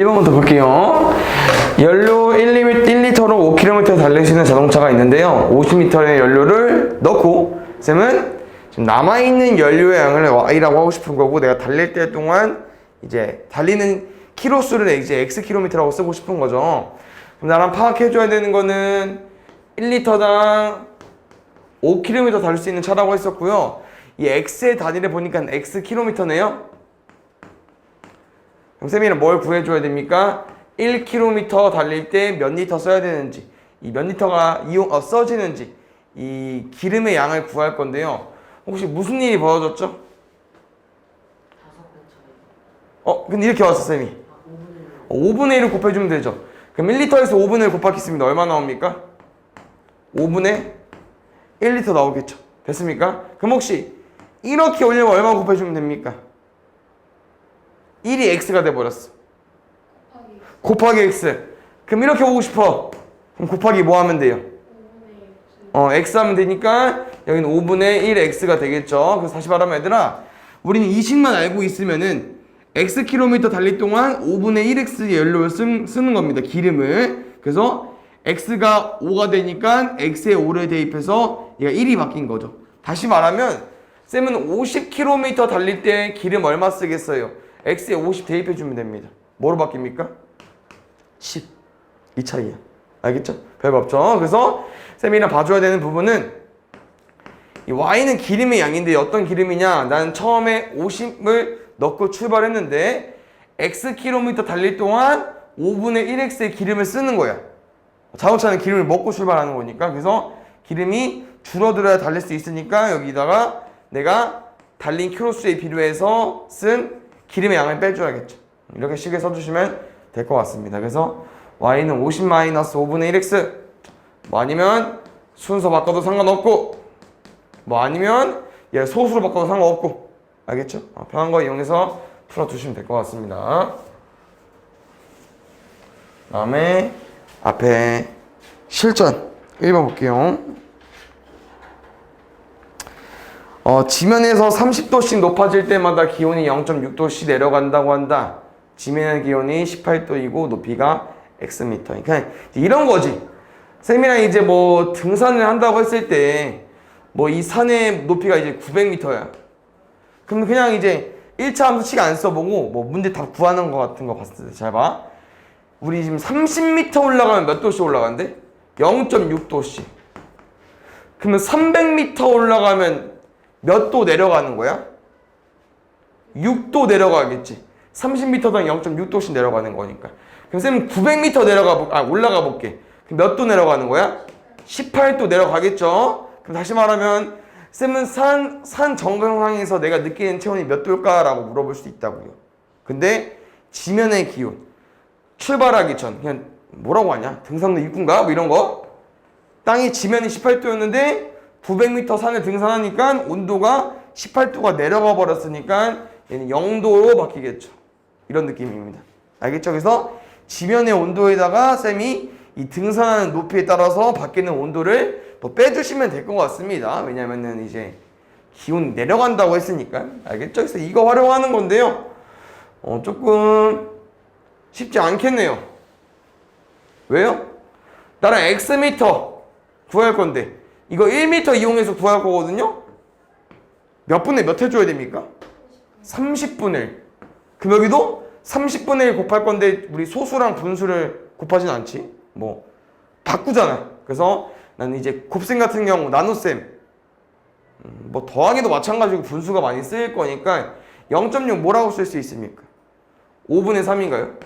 1번부터 볼게요. 연료 1, 1리터로 5km 달릴 수 있는 자동차가 있는데요. 50리터의 연료를 넣고 쌤은 지금 남아있는 연료의 양을 Y라고 하고 싶은 거고 내가 달릴 때 동안 이제 달리는 키로수를 이제 X 킬로미터라고 쓰고 싶은 거죠. 그럼 나랑 파악해줘야 되는 거는 1리터당 5km 달릴 수 있는 차라고 했었고요. 이 X의 단위를 보니까 X 킬로미터네요. 그럼 쌤이는 뭘 구해줘야 됩니까? 1km 달릴 때 몇 리터 써야 되는지, 이 몇 리터가 이용, 어, 써지는지, 이 기름의 양을 구할 건데요. 혹시 무슨 일이 벌어졌죠? 어, 근데 이렇게 왔어, 쌤이. 아, 5분의 1. 5분의 1을 곱해주면 되죠. 그럼 1리터에서 5분의 1 곱하겠습니다. 얼마 나옵니까? 5분의 1리터 나오겠죠. 됐습니까? 그럼 혹시 이렇게 올리면 얼마 곱해주면 됩니까? 1이 x가 돼버렸어. 곱하기 x. 그럼 이렇게 보고 싶어. 그럼 곱하기 뭐 하면 돼요? 어, x 하면 되니까 여기는 5분의 1 x가 되겠죠. 그래서 다시 말하면 얘들아, 우리는 이 식만 알고 있으면은 x 킬로미터 달릴 동안 5분의 1x 연료를 쓰, 쓰는 겁니다. 기름을. 그래서 x가 5가 되니까 x에 5를 대입해서 얘가 1이 바뀐 거죠. 다시 말하면 쌤은 50km 달릴 때 기름 얼마 쓰겠어요? X에 50 대입해 주면 됩니다. 뭐로 바뀝니까? 10. 이 차이야. 알겠죠? 별거 없죠? 그래서 쌤이랑 봐줘야 되는 부분은 이 y는 기름의 양인데 어떤 기름이냐? 나는 처음에 50을 넣고 출발했는데 x 킬로미터 달릴 동안 5분의 1x의 기름을 쓰는 거야. 자동차는 기름을 먹고 출발하는 거니까 그래서 기름이 줄어들어야 달릴 수 있으니까 여기다가 내가 달린 킬로수에 비례해서 쓴 기름의 양을 빼줘야겠죠. 이렇게 식에 써주시면 될 것 같습니다. 그래서 y는 50 마이너스 5분의 1x 뭐 아니면 순서 바꿔도 상관없고 뭐 아니면 얘 소수로 바꿔도 상관없고 알겠죠? 어, 편한 거 이용해서 풀어두시면 될 것 같습니다. 다음에 앞에 실전 1번 볼게요. 어, 지면에서 30도씩 높아질 때마다 기온이 0.6도씩 내려간다고 한다. 지면의 기온이 18도이고 높이가 xm. 그러니까 이런 거지. 쌤이랑 이제 뭐 등산을 한다고 했을 때 뭐 이 산의 높이가 이제 900m야. 그럼 그냥 이제 1차 함수 식 안 써보고 뭐 문제 답 구하는 거 같은 거 봤을 때 잘 봐. 우리 지금 30m 올라가면 몇 도씩 올라간대? 0.6도씩. 그러면 300m 올라가면 몇 도 내려가는 거야? 6도 내려가겠지. 30m당 0.6도씩 내려가는 거니까. 그럼 쌤은 900m 내려가 볼, 아 올라가 볼게. 그럼 몇도 내려가는 거야? 18도 내려가겠죠. 그럼 다시 말하면 쌤은 산, 산 정상에서 내가 느끼는 체온이 몇 도일까라고 물어볼 수 있다고요. 근데 지면의 기온 출발하기 전 그냥 뭐라고 하냐? 등산로 입구인가? 뭐 이런 거. 땅이 지면이 18도였는데 900m 산을 등산하니까 온도가 18도가 내려가 버렸으니까 얘는 0도로 바뀌겠죠. 이런 느낌입니다. 알겠죠? 그래서 지면의 온도에다가 쌤이 이 등산하는 높이에 따라서 바뀌는 온도를 더 빼주시면 될 것 같습니다. 왜냐면은 이제 기온 내려간다고 했으니까. 알겠죠? 그래서 이거 활용하는 건데요. 어, 조금 쉽지 않겠네요. 왜요? 나랑 X미터 구할 건데 이거 1미터 이용해서 구할 거거든요. 몇 분의 몇 해줘야 됩니까? 30분의 1. 그럼 여기도 30분의 1 곱할 건데 우리 소수랑 분수를 곱하진 않지. 뭐 바꾸잖아. 그래서 나는 이제 곱셈 같은 경우 나눗셈 음, 뭐 더하기도 마찬가지고 분수가 많이 쓰일 거니까 0.6 뭐라고 쓸 수 있습니까? 5분의 3인가요?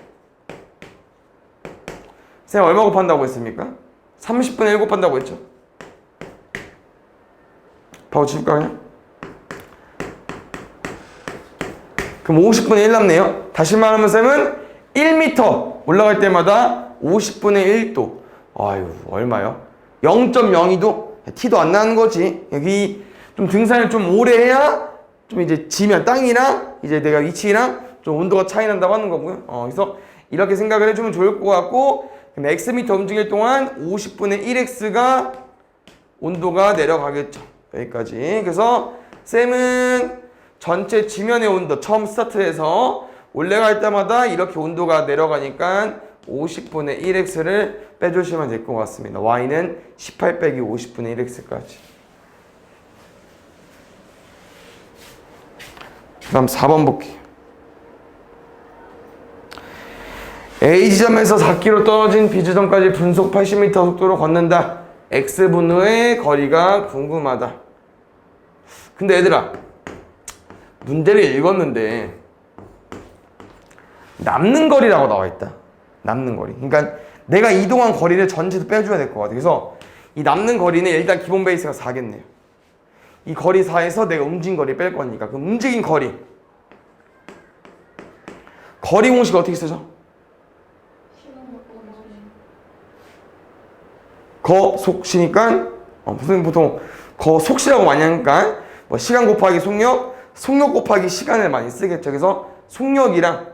쌤 얼마 곱한다고 했습니까? 30분의 1 곱한다고 했죠. 바로 칠까 그냥? 그럼 50분의 1 남네요. 다시 말하면 쌤은 1m 올라갈 때마다 50분의 1도. 아유 얼마요? 0.02도? 티도 안 나는 거지. 여기 좀 등산을 좀 오래 해야 좀 이제 지면 땅이랑 이제 내가 위치랑 좀 온도가 차이 난다고 하는 거고요. 어, 그래서 이렇게 생각을 해주면 좋을 것 같고 그럼 x미터 움직일 동안 50분의 1x가 온도가 내려가겠죠. 여기까지. 그래서 쌤은 전체 지면의 온도 처음 스타트해서 올라갈 때마다 이렇게 온도가 내려가니까 50분의 1x를 빼주시면 될 것 같습니다. y는 18 빼기 50분의 1x까지. 그 다음 4번 볼게요. A 지점에서 4km 떨어진 B 지점까지 분속 80m 속도로 걷는다. X분의 거리가 궁금하다. 근데 얘들아, 문제를 읽었는데 남는 거리라고 나와 있다. 남는 거리. 그러니까 내가 이동한 거리를 전체도 빼줘야 될 것 같아. 그래서 이 남는 거리는 일단 기본 베이스가 4겠네요. 이 거리 4에서 내가 움직인 거리 뺄 거니까 그 움직인 거리 거리 공식 어떻게 쓰죠? 거속시니까 어, 무슨 보통 거속시라고 많이 하니까 뭐 시간 곱하기 속력, 속력 곱하기 시간을 많이 쓰겠죠. 그래서 속력이랑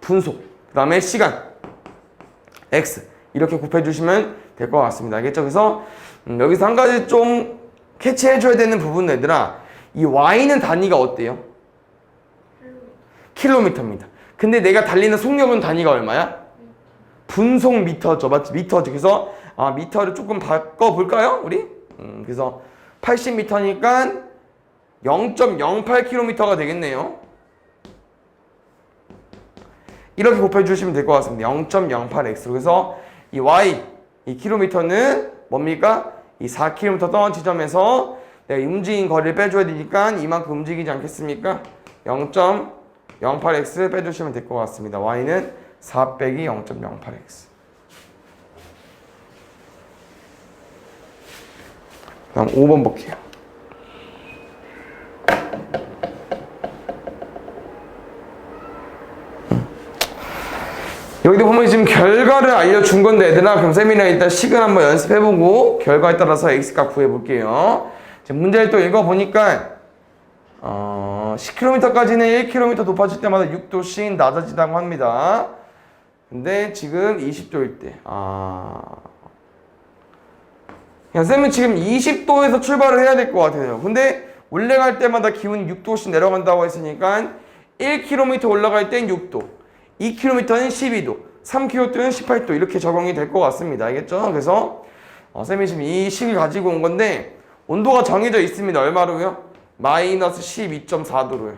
분속, 그 다음에 시간, x 이렇게 곱해 주시면 될 것 같습니다. 알겠죠? 그래서 음, 여기서 한 가지 좀 캐치해 줘야 되는 부분 얘들아 이 y는 단위가 어때요? 킬로미터입니다. 근데 내가 달리는 속력은 단위가 얼마야? 분속 미터죠, 맞지? 미터죠. 그래서 아, 미터를 조금 바꿔 볼까요, 우리? 음, 그래서 80미터니까 0.08km가 되겠네요. 이렇게 곱해 주시면 될 것 같습니다. 0.08x. 그래서 이 y 이 킬로미터는 뭡니까? 이 4km 떠난 지점에서 내가 움직인 거리를 빼줘야 되니까 이만큼 움직이지 않겠습니까? 0.08x 빼주시면 될 것 같습니다. y는 4 빼기 0.08x. 다음 5번 볼게요. 여기도 보면 지금 결과를 알려준 건데 얘들아 그럼 세미나 일단 식을 한번 연습해보고 결과에 따라서 x값 구해볼게요. 지금 문제를 또 읽어보니까 어, 10km까지는 1km 높아질 때마다 6도씩 낮아지다고 합니다. 근데 지금 20도일 때 아... 그냥 쌤은 지금 20도에서 출발을 해야 될 것 같아요 근데 올라갈 때마다 기온이 6도씩 내려간다고 했으니까 1km 올라갈 땐 6도 2km는 12도, 3km는 18도 이렇게 적용이 될 것 같습니다. 알겠죠? 그래서 어, 쌤이 지금 이 식을 가지고 온 건데 온도가 정해져 있습니다. 얼마로요? 마이너스 12.4도로요.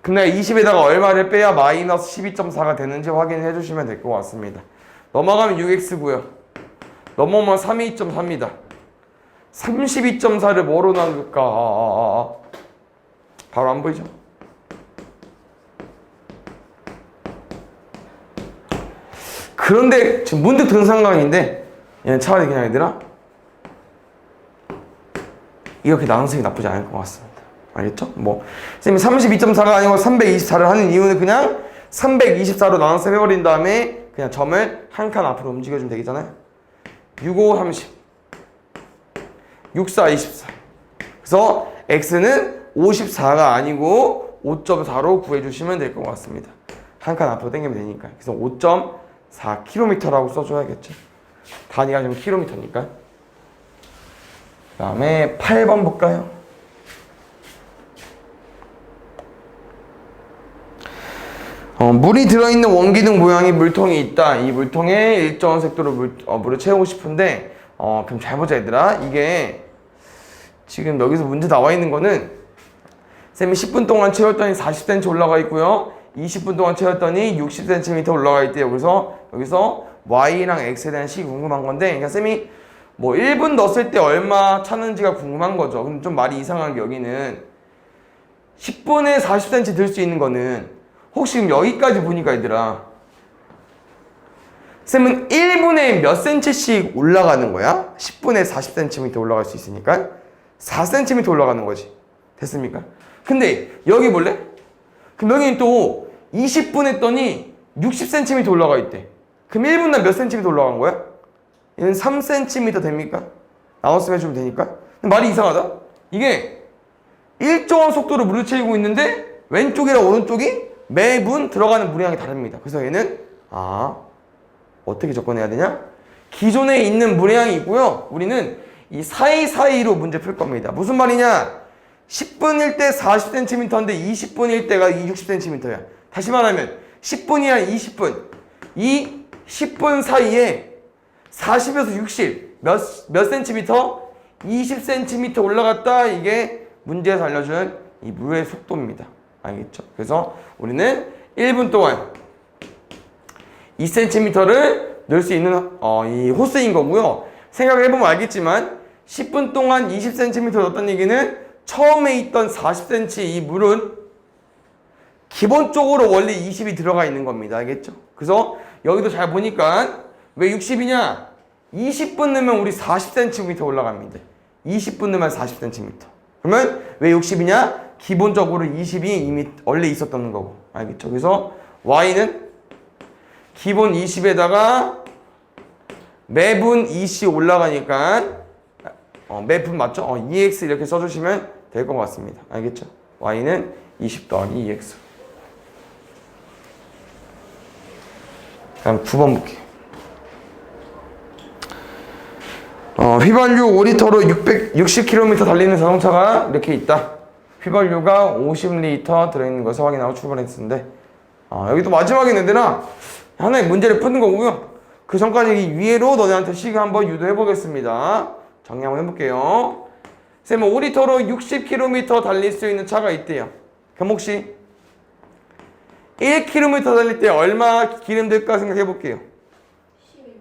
그럼 내가 20에다가 얼마를 빼야 마이너스 12.4가 되는지 확인해 주시면 될 것 같습니다. 넘어가면 6x고요. 넘어오면 32.4입니다. 32.4를 뭐로 나눌까? 바로 안 보이죠? 그런데 지금 문득 든 생각인데 얘는 차라리 그냥 얘들아 이렇게 게 나쁘지 않을 것 같습니다. 알겠죠? 뭐 쌤이 32.4가 아니고 324를 하는 이유는 그냥 324로 나눠서 해버린 다음에 그냥 점을 한 칸 앞으로 움직여주면 되겠잖아요. 65, 30 64, 24 그래서 x는 54가 아니고 5.4로 구해주시면 될 것 같습니다. 한 칸 앞으로 당기면 되니까 그래서 5.4km라고 써줘야겠죠. 단위가 지금 킬로미터니까. 그 다음에 8번 볼까요? 어, 물이 들어있는 원기둥 모양의 물통이 있다. 이 물통에 일정한 색도로 물, 어, 물을 채우고 싶은데, 어, 그럼 잘 보자, 얘들아. 이게 지금 여기서 문제 나와 있는 거는 쌤이 10분 동안 채웠더니 40cm 올라가 있고요. 20분 동안 채웠더니 60cm 올라가 있대요. 여기서 여기서 y랑 x에 대한 식이 궁금한 건데, 그러니까 쌤이 뭐 1분 넣었을 때 얼마 차는지가 궁금한 거죠. 그럼 좀 말이 이상한 게 여기는 10분에 40cm 들 수 있는 거는 혹시 지금 여기까지 보니까 얘들아 쌤은 1분에 몇 cm씩 올라가는 거야? 10분에 40cm 올라갈 수 있으니까 4cm 올라가는 거지. 됐습니까? 근데 여기 볼래? 그럼 여기는 또 20분 했더니 60cm 올라가 있대. 그럼 1분당 몇 cm 올라간 거야? 얘는 3cm 됩니까? 나눠서 해주면 되니까. 말이 이상하다. 이게 일정한 속도로 물을 채우고 있는데 왼쪽이랑 오른쪽이 매분 들어가는 물량이 다릅니다. 그래서 얘는 아 어떻게 접근해야 되냐? 기존에 있는 물량이 있고요. 우리는 이 사이사이로 문제 풀 겁니다. 무슨 말이냐? 10분일 때 40cm인데 20분일 때가 60cm야. 다시 말하면 10분이야 20분. 이 10분 사이에 40에서 60, 몇, 몇 센티미터? 20cm 올라갔다. 이게 문제에서 알려준 이 물의 속도입니다. 알겠죠? 그래서 우리는 1분 동안 2cm를 넣을 수 있는 어, 이 호스인 거고요. 생각을 해보면 알겠지만 10분 동안 20cm 넣었다는 얘기는 처음에 있던 40cm 이 물은 기본적으로 원래 20이 들어가 있는 겁니다. 알겠죠? 그래서 여기도 잘 보니까 왜 60이냐? 20분 넣으면 우리 40cm 올라갑니다. 20분 넣으면 40cm. 그러면 왜 60이냐? 기본적으로 20이 이미 원래 있었던 거고. 알겠죠? 그래서 y는 기본 20에다가 매분 2씩 올라가니까 어, 매분 맞죠? 어, 2x 이렇게 써주시면 될 것 같습니다. 알겠죠? y는 20 더하기 2x. 다음 9번 볼게요. 어, 휘발유 5리터로 660km 달리는 자동차가 이렇게 있다. 휘발유가 50리터 들어있는 것을 확인하고 출발했는데 어, 여기도 마지막에 얘들아 하나의 문제를 푸는 거고요. 그 전까지 이 위에로 너네한테 시간 한번 유도해 보겠습니다. 정리 한번 해볼게요. 쌤은 5리터로 60km 달릴 수 있는 차가 있대요. 그럼 혹시 1km 달릴 때 얼마 기름 들까 생각해 볼게요. 12분의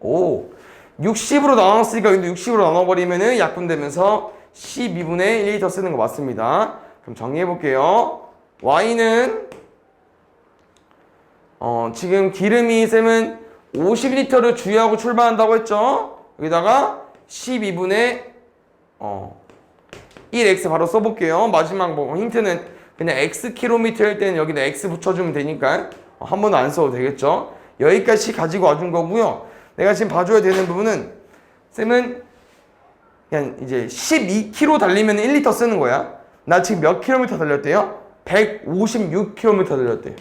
오, 60으로 나눴으니까 여기도 60으로 나눠버리면은 약분되면서 12분의 1리터 쓰는 거 맞습니다. 그럼 정리해 볼게요. y는 어, 지금 기름이 쌤은 50리터를 주유하고 출발한다고 했죠? 여기다가 12분의 어, 1x 바로 써볼게요. 마지막 뭐 힌트는 그냥 x 킬로미터일 때는 여기다 x 붙여주면 되니까 어, 한 번도 안 써도 되겠죠? 여기까지 가지고 와준 거고요. 내가 지금 봐줘야 되는 부분은 쌤은 그냥 이제 12km 달리면 1리터 쓰는 거야. 나 지금 몇 킬로미터 달렸대요? 156km 달렸대요.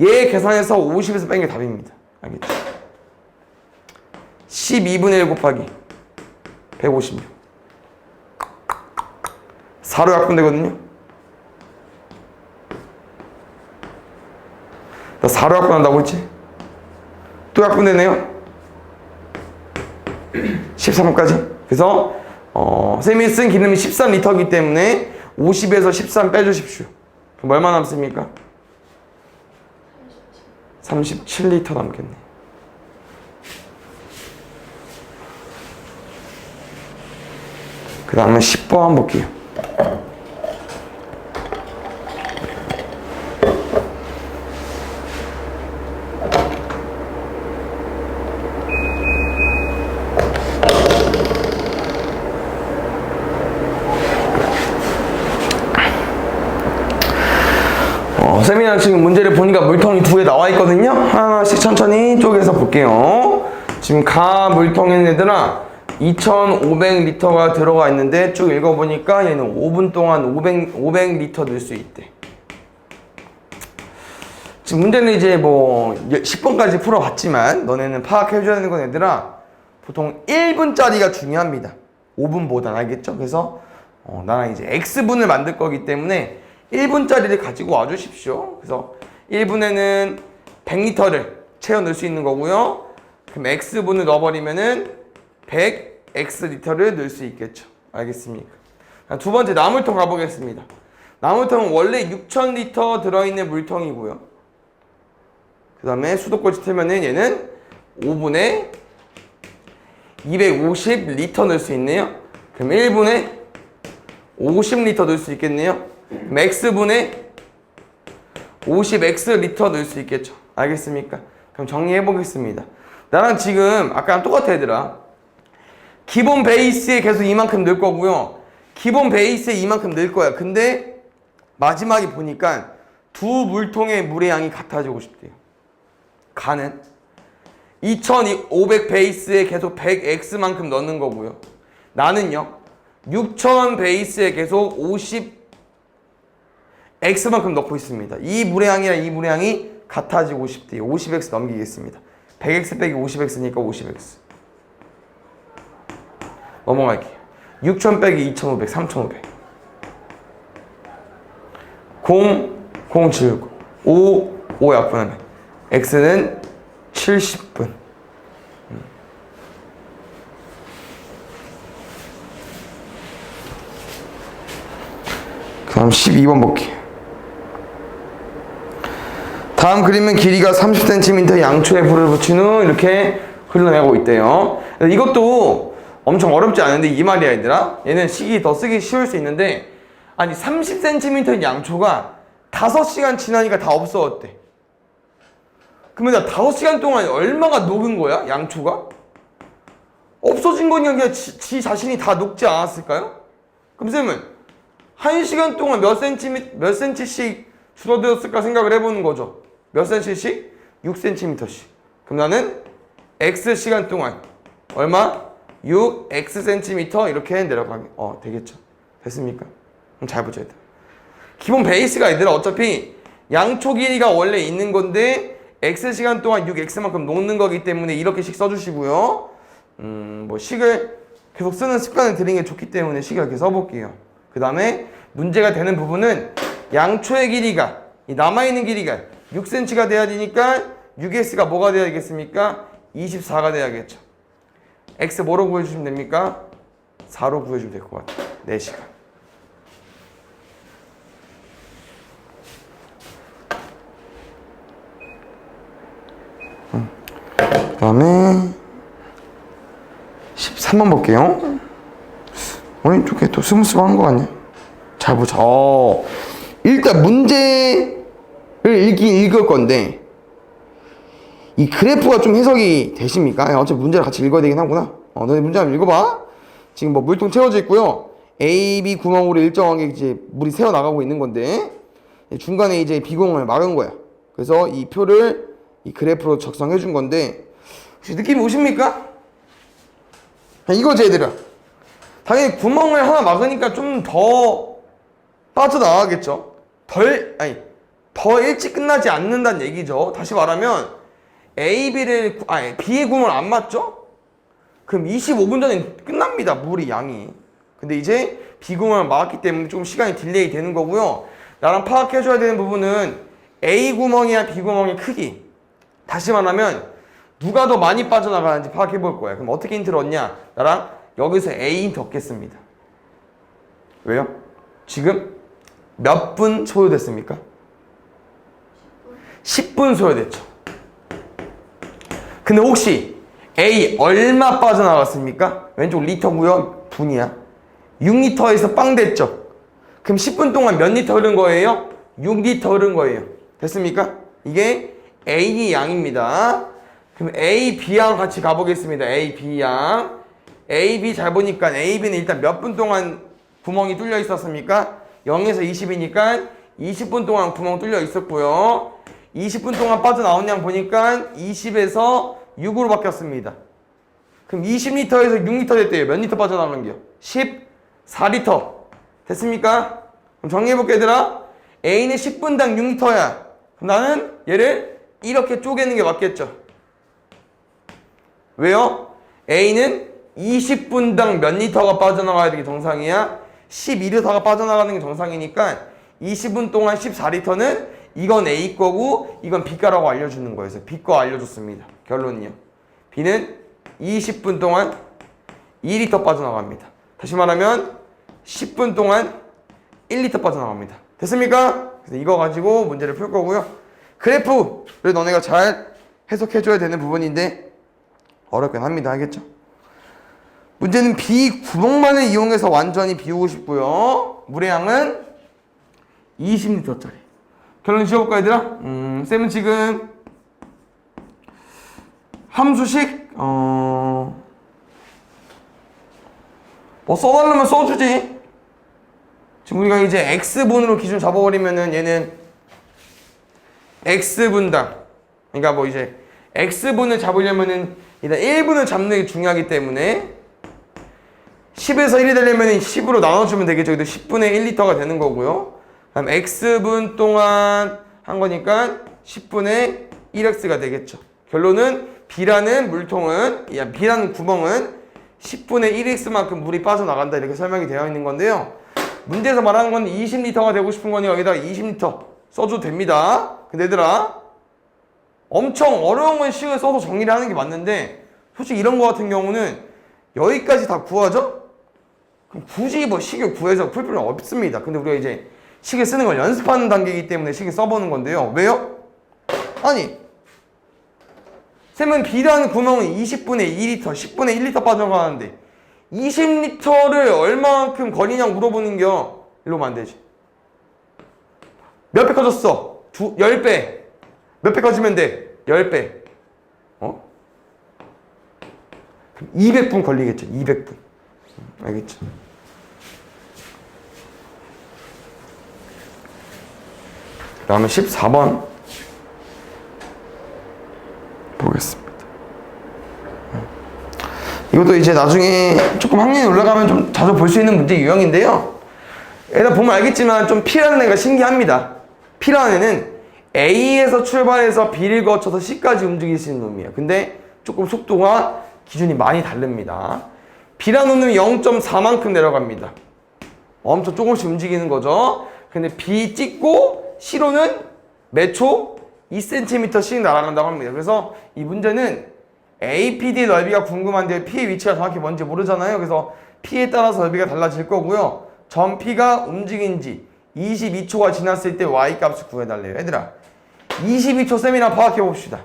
얘 계산해서 50에서 뺀 게 답입니다. 알겠죠? 12분의 1 곱하기 156. 4로 약분되거든요. 나 4로 약분한다고 했지? 또 약분되네요. 13까지. 그래서 어, 쌤이 쓴 기름이 13리터이기 때문에 50에서 13 빼주십시오. 그럼 얼마 남습니까? 37리터 남겠네. 그 다음에 10번 한번 볼게요. 어, 세미나 지금 문제를 보니까 물통이 두 개 나와 있거든요. 하나씩 천천히 쪼개서 볼게요. 지금 가 물통에 얘들아 2,500리터가 들어가 있는데 쭉 읽어보니까 얘는 5분 동안 500, 500리터 넣을 수 있대. 지금 문제는 이제 뭐 10번까지 풀어봤지만 너네는 파악해줘야 되는 건 얘들아 보통 1분짜리가 중요합니다. 5분보다 알겠죠? 그래서 어, 나는 이제 x분을 만들 거기 때문에 1분짜리를 가지고 와주십시오. 그래서 1분에는 100리터를 채워 넣을 수 있는 거고요. 그럼 x분을 넣어버리면은 100x리터를 넣을 수 있겠죠. 알겠습니까? 자, 두 번째 나물통 가보겠습니다. 나물통은 원래 6,000리터 들어있는 물통이고요. 그 다음에 수도꼭지 틀면은 얘는 5분에 250리터 넣을 수 있네요. 그럼 1분에 50리터 넣을 수 있겠네요. X분에 50X 리터 넣을 수 있겠죠. 알겠습니까? 그럼 정리해 보겠습니다. 나랑 지금 아까랑 똑같아 얘들아. 기본 베이스에 계속 이만큼 넣을 거고요. 기본 베이스에 이만큼 넣을 거야. 근데 마지막에 보니까 두 물통의 물의 양이 같아지고 싶대요. 가는 2500 베이스에 계속 100x만큼 넣는 거고요. 나는요. 6000 베이스에 계속 50 x만큼 넣고 있습니다. 이 물의 양이랑 이 물의 양이 같아지고 싶대요. 50x 넘기겠습니다. 100x 빼기 50x니까 50x. 넘어갈게요. 6000 빼기 2500, 3500. 0, 0, 7, 5, 5 약분하면 x는 70분. 그럼 12번 볼게요. 다음 그림은 길이가 30cm 양초에 불을 붙인 후 이렇게 흘러내고 있대요. 이것도 엄청 어렵지 않은데 이 말이야 얘들아. 얘는 식이 더 쓰기 쉬울 수 있는데 아니 30cm 양초가 5시간 지나니까 다 없어졌대. 그러면 나 5시간 동안 얼마가 녹은 거야? 양초가? 없어진 거니까 그냥 지, 지 자신이 다 녹지 않았을까요? 그럼 쌤은 1시간 동안 몇 센티미 몇 센치씩 줄어들었을까 생각을 해보는 거죠. 몇 센치씩? 6cm씩. 그럼 나는 x 시간 동안 얼마? 6 x 센티미터 이렇게 내려가게. 어 되겠죠. 됐습니까? 그럼 잘 보자 얘들. 기본 베이스가 얘들아 어차피 양초 길이가 원래 있는 건데 x 시간 동안 6x만큼 녹는 거기 때문에 이렇게씩 써주시고요. 음, 뭐 식을 계속 쓰는 습관을 들이는 게 좋기 때문에 식을 이렇게 써볼게요. 그 다음에 문제가 되는 부분은 양초의 길이가 이 남아있는 길이가 6cm가 돼야 되니까 6x가 뭐가 돼야 되겠습니까? 24가 돼야겠죠. x 뭐로 구해주시면 됩니까? 4로 구해주면 될 것 같아요. 4시간. 그 다음에 13번 볼게요. 오늘 쪽에 또 스무스한 거 아니야? 잘 보자. 어, 일단 문제를 읽긴 읽을 건데 이 그래프가 좀 해석이 되십니까? 야, 어차피 문제를 같이 읽어야 되긴 하구나. 어, 너네 문제 한번 읽어봐. 지금 뭐 물통 채워져 있고요. A, B 구멍으로 일정하게 이제 물이 새어 나가고 있는 건데 중간에 이제 비공을 막은 거야. 그래서 이 표를 이 그래프로 작성해 준 건데 혹시 느낌이 오십니까? 이거지 얘들아. 당연히 구멍을 하나 막으니까 좀 더 빠져나가겠죠. 덜 아니 더 일찍 끝나지 않는다는 얘기죠. 다시 말하면 A, B를 아니 B의 구멍을 안 맞죠? 그럼 25분 전에 끝납니다. 물이 양이. 근데 이제 B 구멍을 막았기 때문에 좀 시간이 딜레이 되는 거고요. 나랑 파악해줘야 되는 부분은 A 구멍이야 B 구멍의 크기. 다시 말하면 누가 더 많이 빠져나가는지 파악해 볼 거야. 그럼 어떻게 힌트를 얻냐? 나랑 여기서 A 힌트 얻겠습니다. 왜요? 지금 몇 분 소요됐습니까? 10분 소요됐죠. 근데 혹시 A 얼마 빠져나갔습니까? 왼쪽 리터고요. 분이야. 6리터에서 빵 됐죠. 그럼 10분 동안 몇 리터 흐른 거예요? 6리터 흐른 거예요. 됐습니까? 이게 A 양입니다. 그럼 A, B양 같이 가보겠습니다. A, B양. A, B 잘 보니까 A, B는 일단 몇 분 동안 구멍이 뚫려 있었습니까? 0에서 20이니까 20분 동안 구멍 뚫려 있었고요. 20분 동안 빠져나온 양 보니까 20에서 6으로 바뀌었습니다. 그럼 20리터에서 6리터 됐대요. 몇 리터 빠져나간 게요? 14리터. 됐습니까? 그럼 정리해볼게 얘들아. A는 10분당 6리터야. 그럼 나는 얘를 이렇게 쪼개는 게 맞겠죠. 왜요? A는 20분당 몇 리터가 빠져나가야 되게 정상이야? 12리터가 빠져나가는 게 정상이니까 20분 동안 14리터는 이건 A 거고 이건 B 거라고 알려주는 거예요. 그래서 B 거 알려줬습니다. 결론이요. B는 20분 동안 2리터 빠져나갑니다. 다시 말하면 10분 동안 1리터 빠져나갑니다. 됐습니까? 그래서 이거 가지고 문제를 풀 거고요. 그래프를 너네가 잘 해석해줘야 되는 부분인데 어렵긴 합니다. 알겠죠? 문제는 B 구멍만을 이용해서 완전히 비우고 싶고요. 물의 양은 20리터짜리. 결론 지어볼까 얘들아? 음, 쌤은 지금 함수식 어... 뭐 써달라면 써주지. 지금 우리가 이제 x분으로 기준 잡아버리면은 얘는 x분당 그러니까 뭐 이제 x분을 잡으려면은 일단 1분을 잡는 게 중요하기 때문에 10에서 1이 되려면 10으로 나눠주면 되겠죠. 그래도 10분의 1리터가 되는 거고요. 그럼 x분 동안 한 거니까 10분의 1x가 되겠죠. 결론은 B라는 물통은, 야, B라는 구멍은 10분의 1x만큼 물이 빠져나간다. 이렇게 설명이 되어 있는 건데요. 문제에서 말하는 건 20리터가 되고 싶은 거니 여기다 20리터 써줘도 됩니다. 근데 얘들아 엄청 어려운 건 식을 써서 정리를 하는 게 맞는데 솔직히 이런 거 같은 경우는 여기까지 다 구하죠? 그럼 굳이 뭐 식을 구해서 풀 필요는 없습니다. 근데 우리가 이제 식을 쓰는 걸 연습하는 단계이기 때문에 식을 써보는 건데요. 왜요? 아니 쌤은 B라는 구멍은 20분의 2리터, 10분의 1리터 빠져가는데 20리터를 얼마만큼 거리냐 물어보는 겨 일로 면안 되지 몇 배 커졌어? 두, 10배 몇 배 커지면 돼? 10배 어? 그럼 200분 걸리겠죠 200분 알겠죠? 다음에 14번 보겠습니다. 이것도 이제 나중에 조금 학년이 올라가면 좀 자주 볼 수 있는 문제 유형인데요. 일단 보면 알겠지만 좀 P라는 애가 신기합니다. P라는 애는 A에서 출발해서 B를 거쳐서 C까지 움직일 수 있는 놈이에요. 근데 조금 속도가 기준이 많이 다릅니다. B라는 놈이 0.4만큼 내려갑니다. 엄청 조금씩 움직이는 거죠. 근데 B 찍고 C로는 몇 초? 2cm씩 날아간다고 합니다. 그래서 이 문제는 APD 넓이가 궁금한데 P의 위치가 정확히 뭔지 모르잖아요. 그래서 P에 따라서 넓이가 달라질 거고요. 전 P가 움직인 지 22초가 지났을 때 Y 값을 구해달래요. 얘들아, 22초 쌤이랑 파악해 봅시다.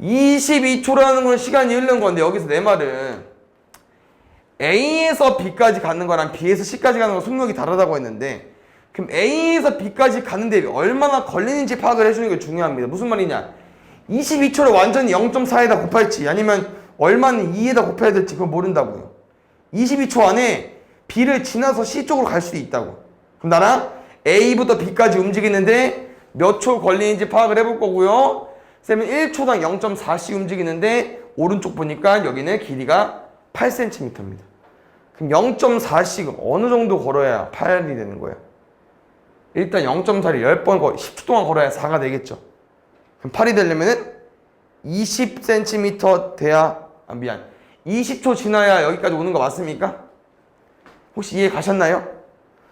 22초라는 건 시간이 흐른 건데 여기서 내 말은 A에서 B까지 가는 거랑 B에서 C까지 가는 거 속력이 다르다고 했는데 그럼 A에서 B까지 가는데 얼마나 걸리는지 파악을 해주는 게 중요합니다. 무슨 말이냐? 22초를 완전히 0.4에다 곱할지 아니면 얼마는 2에다 곱해야 될지 그건 모른다고요. 22초 안에 B를 지나서 C 쪽으로 갈 수도 있다고. 그럼 나랑 A부터 B까지 움직이는데 몇 초 걸리는지 파악을 해볼 거고요. 쌤은 1초당 0.4씩 움직이는데 오른쪽 보니까 여기는 길이가 8cm입니다. 그럼 0.4씩 어느 정도 걸어야 8이 되는 거예요? 일단 0.4를 10번 걸 10초 동안 걸어야 4가 되겠죠. 그럼 8이 되려면은 20cm 돼야 아 미안 20초 지나야 여기까지 오는 거 맞습니까? 혹시 이해 가셨나요?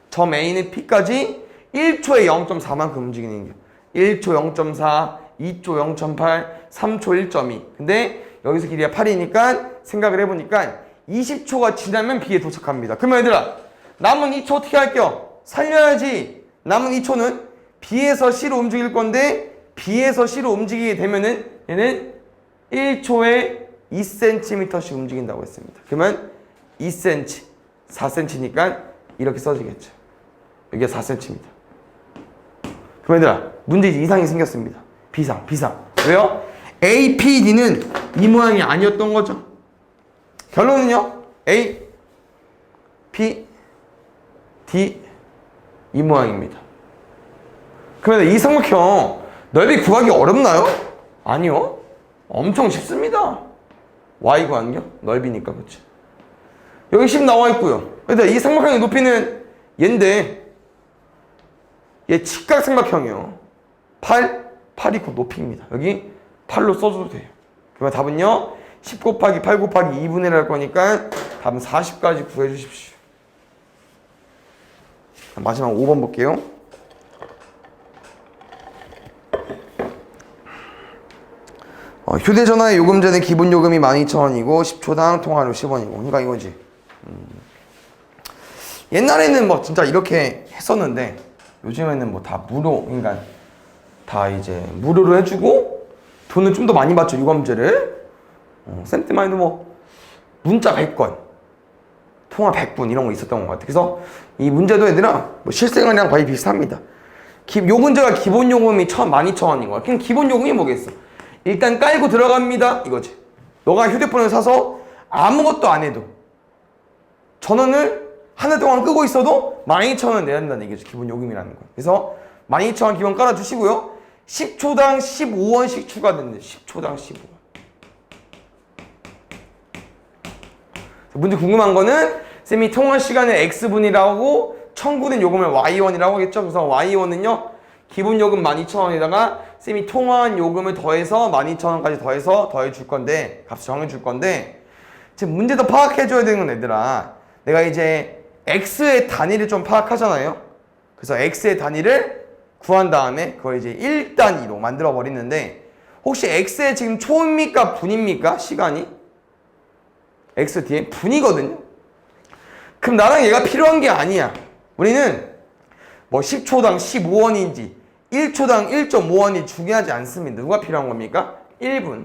점 A는 P까지 1초에 0.4만큼 움직이는 게 1초 0.4, 2초 0.8, 3초 1.2 근데 여기서 길이가 8이니까 생각을 해보니까 20초가 지나면 B에 도착합니다 그러면 얘들아 남은 2초 어떻게 할게요? 살려야지 남은 2초는 B에서 C로 움직일 건데 B에서 C로 움직이게 되면은 얘는 1초에 2cm씩 움직인다고 했습니다. 그러면 2cm, 4cm니까 이렇게 써지겠죠. 이게 4cm입니다. 그럼 얘들아 문제 이상이 생겼습니다. B상, B상. 왜요? A, P, D는 이 모양이 아니었던 거죠. 결론은요. A, P, D 이 모양입니다. 그러면 이 삼각형 넓이 구하기 어렵나요? 아니요. 엄청 쉽습니다. y 구하는요? 넓이니까 그렇지. 여기 10 나와 있고요. 근데 이 삼각형의 높이는 얘인데 얘 직각 삼각형이요. 8, 8이 그 높이입니다. 여기 8로 써줘도 돼요. 그러면 답은요. 10 곱하기 8 곱하기 2분의 1 할 거니까 답은 40까지 구해 주십시오. 마지막 5번 볼게요. 어, 휴대전화의 요금제는 기본 요금이 12,000원이고 10초당 통화료 10원이고 그러니까 이거지. 음. 옛날에는 뭐 진짜 이렇게 했었는데 요즘에는 뭐 다 무료 그러니까 다 이제 무료로 해주고 돈을 좀 더 많이 받죠 요금제를. 어, 쌤 때만 해도 뭐 문자 100건 통화 100분 이런 거 있었던 것 같아요. 그래서 이 문제도 얘들아 뭐 실생활이랑 거의 비슷합니다. 기, 요 문제가 기본 요금이 1 12,000원인 거야. 그럼 기본 요금이 뭐겠어? 일단 깔고 들어갑니다. 이거지. 너가 휴대폰을 사서 아무것도 안 해도 전원을 한 해 동안 끄고 있어도 12,000원 내야 된다는 얘기죠. 기본 요금이라는 거. 그래서 12,000원 기본 깔아주시고요. 10초당 15원씩 추가된대. 10초당 15원. 문제 궁금한 거는 쌤이 통화 시간을 x분이라고 청구된 요금을 y1이라고 하겠죠. 그래서 y1은요. 기본 요금 12,000원에다가 쌤이 통화한 요금을 더해서 12,000원까지 더해서 더해 줄 건데 값을 정해 줄 건데 지금 문제도 파악해 줘야 되는 건 얘들아. 내가 이제 x의 단위를 좀 파악하잖아요. 그래서 x의 단위를 구한 다음에 그걸 이제 1단위로 만들어 버리는데 혹시 x의 지금 초입니까 분입니까 시간이? X 뒤에 분이거든요. 그럼 나랑 얘가 필요한 게 아니야. 우리는 뭐 10초당 15원인지 1초당 1.5원이 중요하지 않습니다. 누가 필요한 겁니까? 1분.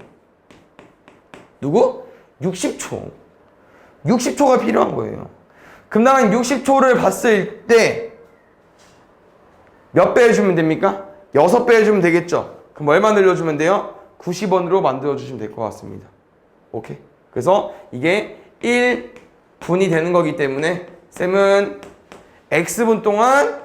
누구? 60초. 60초가 필요한 거예요. 그럼 나는 60초를 봤을 때 몇 배 해주면 됩니까? 6배 해주면 되겠죠? 그럼 얼마 늘려주면 돼요? 90원으로 만들어주시면 될 것 같습니다. 오케이? 그래서 이게 1분이 되는 거기 때문에 쌤은 x분 동안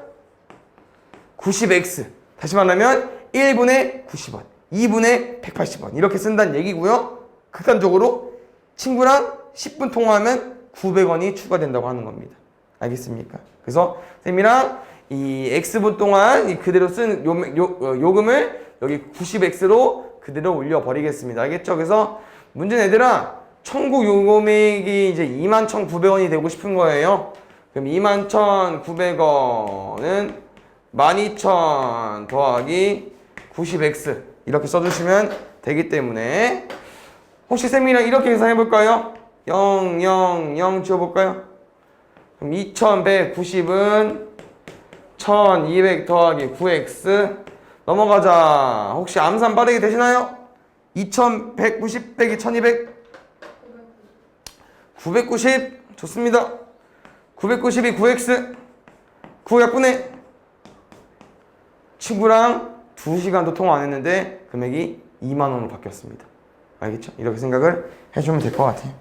90x 다시 말하면 1분에 90원 2분에 180원. 이렇게 쓴다는 얘기고요. 극단적으로 친구랑 10분 통화하면 900원이 추가된다고 하는 겁니다. 알겠습니까? 그래서 쌤이랑 이 x분 동안 이 그대로 쓴 요, 요, 어, 요금을 여기 90x로 그대로 올려버리겠습니다. 알겠죠? 그래서 문제는 얘들아 청구 요금액이 이제 21,900원이 되고 싶은 거예요 그럼 21,900원은 12,000 더하기 90x 이렇게 써주시면 되기 때문에 혹시 쌤이랑 이렇게 계산해 볼까요? 0, 0, 0 지워볼까요? 그럼 2190은 1200 더하기 9x 넘어가자 혹시 암산 빠르게 되시나요? 2190 빼기 1200 990 좋습니다. 992 9x 9 약분해 친구랑 2시간도 통화 안 했는데 금액이 2만 원으로 바뀌었습니다. 알겠죠? 이렇게 생각을 해주면 될 것 같아요